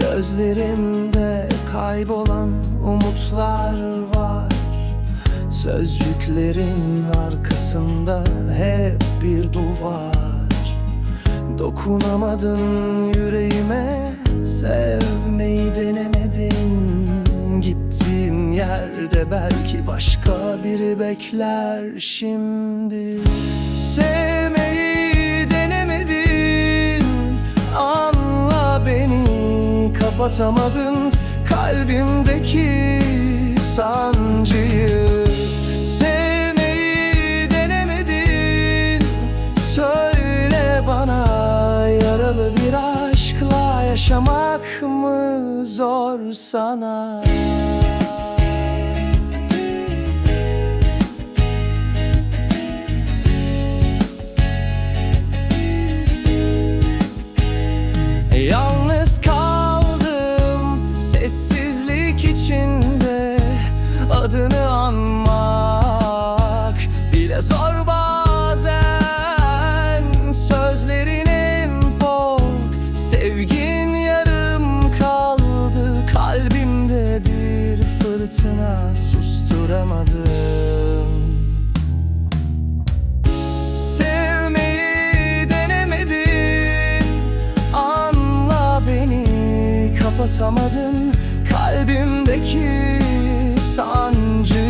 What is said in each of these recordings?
Gözlerimde kaybolan umutlar var. Sözcüklerin arkasında hep bir duvar. Dokunamadın yüreğime Sevmeyi denemedin. Gittiğin yerde belki başka biri bekler şimdi. Sevmeyi kapatamadın Kalbimdeki sancıyı Sevmeyi denemedin Söyle bana yaralı bir aşkla yaşamak mı zor sana? Yalnız Adını anmak bile zor bazen. Sözlerin en fork Sevgin yarım kaldı. Kalbimde bir fırtına susturamadım. Sevmeyi denemedin Anla beni kapatamadın. Kalbimdeki sancıyı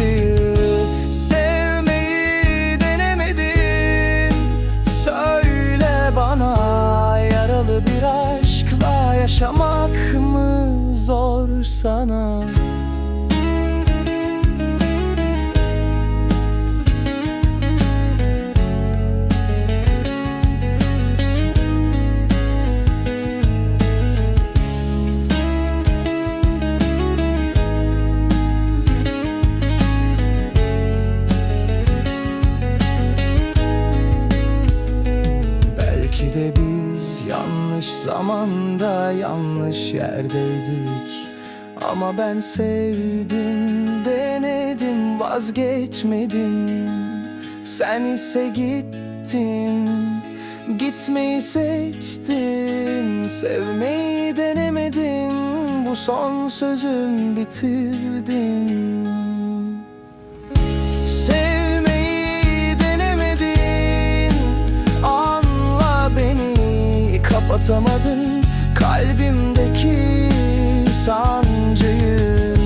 yanlış zamanda yanlış yerdeydik. Ama ben sevdim, denedim, vazgeçmedim. Sen ise gittin, gitmeyi seçtin Sevmeyi denemedin, bu son sözüm bitirdim kapatamadın Kalbimdeki sancıyı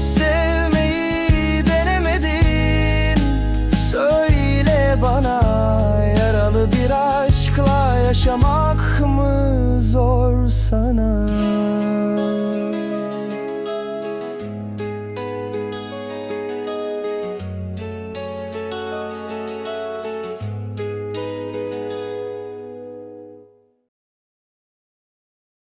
Sevmeyi denemedin Söyle bana yaralı bir aşkla yaşamak mı zor sana?